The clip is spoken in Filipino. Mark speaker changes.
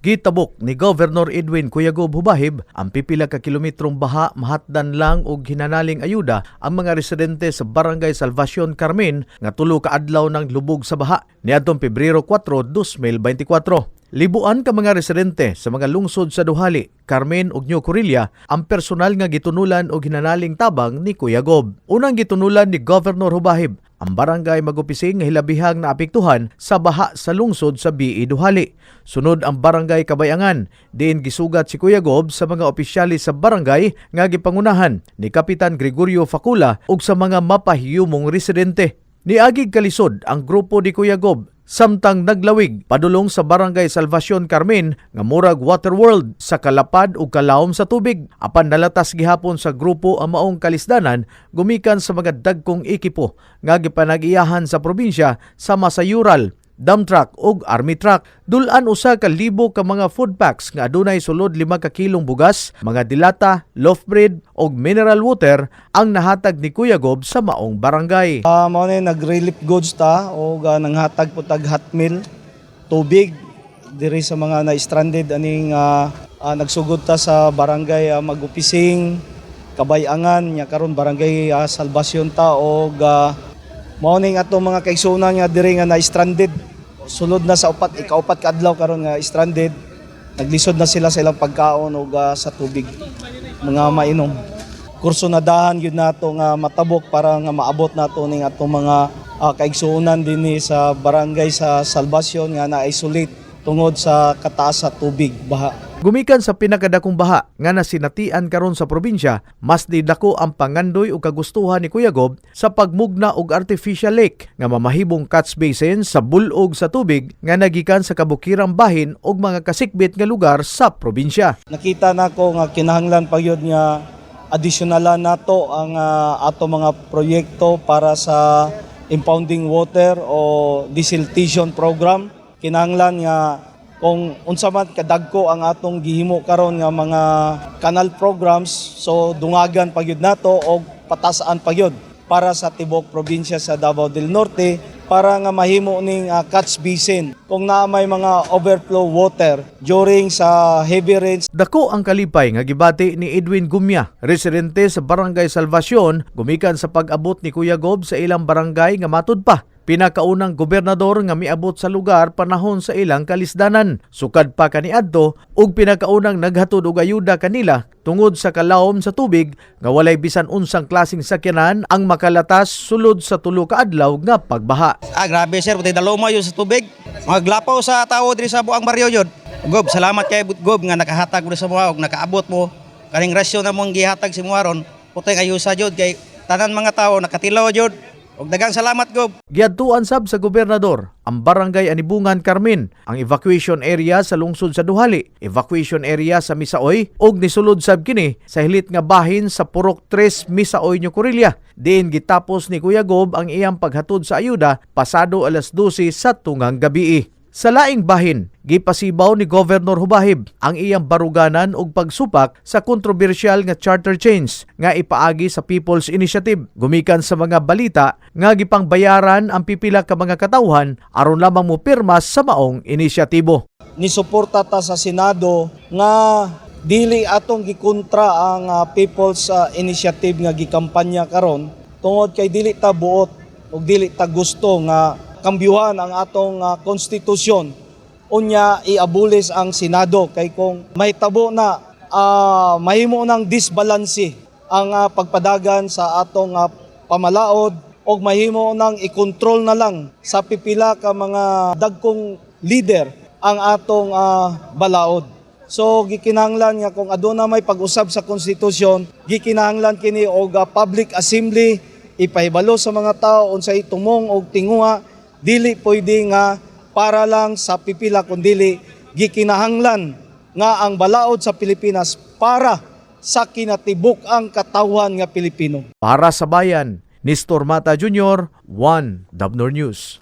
Speaker 1: Gitabok ni Governor Edwin Cuyagob Hubahib ang pipila ka kilometrong baha mahatdan lang og hinanaling ayuda ang mga residente sa Barangay Salvacion Carmen nga tulo ka adlaw ng lubog sa baha niadtong Pebrero 4, 2024. Libuan ka mga residente sa mga lungsod sa Duhali, Carmen ug New Corilla ang personal nga gitunulan og hinanaling tabang ni Kuya Gob. Unang gitunulan ni Governor Hubahib ang barangay magupising hilabihang naapektuhan sa baha sa lungsod sa BE Duhali. Sunod ang barangay Kabayangan, diin gisugat si Kuya Gob sa mga opisyalis sa barangay nga gipangunahan ni Kapitan Gregorio Facula ug sa mga mapahiyumong residente. Niagig kalisod ang grupo ni Kuya Gob samtang naglawig padulong sa Barangay Salvacion Carmen nga murag Waterworld sa kalapad ug kalawom sa tubig. Apan nalatas gihapon sa grupo ang maong kalisdanan gumikan sa mga dagkong ekipo nga gipanag-iyahan sa probinsya sa Ural dump truck ug army truck. Dulan usa ka libo ka mga food packs nga adunay sulod lima ka kilong bugas, mga dilata, loaf bread ug mineral water ang nahatag ni Kuya Gob sa maong barangay.
Speaker 2: Ah, mao ni nag-relief goods ta o ga nanghatag po tag hot meal, tubig diri sa mga na-stranded aning ah, ah, nagsugod ta sa barangay ah, Magupising, Kabayangan, nya karon barangay ah, Salvacion ta o ga mao ning ato mga kaigsunan nga diri nga na-stranded. Sulod na sa upat, ikaupat ka adlaw karon nga stranded. Naglisod na sila sa ilang pagkaon o ga sa tubig mga mainom kurso na dahan yun nato nga matabok para nga maabot nato ning atong mga uh, kaigsuonan dinhi sa barangay sa Salvacion nga na-isolate tungod sa kataas sa tubig baha.
Speaker 1: Gumikan sa pinakadakong baha nga nasinatian karon sa probinsya, mas didako ang pangandoy ug kagustuhan ni Kuya Gob sa pagmugna og artificial lake nga mamahibong catch basin sa bulog sa tubig nga nagikan sa kabukirang bahin ug mga kasikbit nga lugar sa probinsya.
Speaker 2: Nakita nako nga kinahanglan pa yun nga additionalan nato ang ah, ato mga proyekto para sa impounding water o desiltation program. Kinahanglan nga kung unsa man kadagko ang atong gihimo karon nga mga canal programs so dungagan pagyud nato og patasaan pagyud para sa tibok probinsya sa Davao del Norte para nga mahimo ning ah, catch basin kung naa may mga overflow water during sa heavy rains
Speaker 1: Dako ang kalipay nga gibati ni Edwin Gumya, residente sa Barangay Salvacion, gumikan sa pag-abot ni Kuya Gob sa ilang barangay nga matud pa. Pinakaunang gobernador nga miabot sa lugar panahon sa ilang kalisdanan. Sukad pa kaniadto ug pinakaunang naghatod og ayuda kanila tungod sa kalawom sa tubig nga walay bisan unsang klasing sakyanan ang makalatas sulod sa tulo ka adlaw nga pagbaha.
Speaker 3: Ah, grabe sir, pati daloma yun sa tubig. Mga glapaw sa tao diri sa buang baryo yun. Gob, salamat kay Gob nga nakahatag mo sa mga ug nakaabot mo. Kaning rasyon na mong gihatag si Muaron. Putay kayo sa jud kay tanan mga tao nakatilaw jud. Ug dagang salamat Gob.
Speaker 1: Giadtuan sab sa gobernador ang barangay Anibungan Carmen, ang evacuation area sa lungsod sa Duhali, evacuation area sa Misaoy ug nisulod sab kini sa hilit nga bahin sa Purok 3 Misaoy New Corilla. Diin gitapos ni Kuya Gob ang iyang paghatod sa ayuda pasado alas 12 sa tungang gabi. Sa laing bahin, gipasibaw ni Governor Hubahib ang iyang baruganan ug pagsupak sa kontrobersyal nga charter change nga ipaagi sa People's Initiative. Gumikan sa mga balita nga gipangbayaran ang pipila ka mga katawhan aron lamang mo pirma sa maong inisyatibo.
Speaker 2: nisuporta ta sa Senado nga dili atong gikontra ang ah, People's ah, Initiative nga gikampanya karon tungod kay dili ta buot ug dili ta gusto nga kambyuhan ang atong ah, konstitusyon unya iabulis ang Senado kay kung mahitabo na ah, mahimo ng disbalanse ang ah, pagpadagan sa atong ah, pamalaod o mahimo nang ikontrol na lang sa pipila ka mga dagkong leader ang atong ah, balaod. So gikinahanglan nga kung aduna may pag-usab sa konstitusyon, gikinahanglan kini og ah, public assembly ipahibalo sa mga tao unsay tumong og tinguha dili pwede nga para lang sa pipila kundi gikinahanglan nga ang balaod sa Pilipinas para sa kinatibuk ang katawhan nga Pilipino.
Speaker 1: Para sa bayan, Nestor Mata Jr., 1 Dabnor News.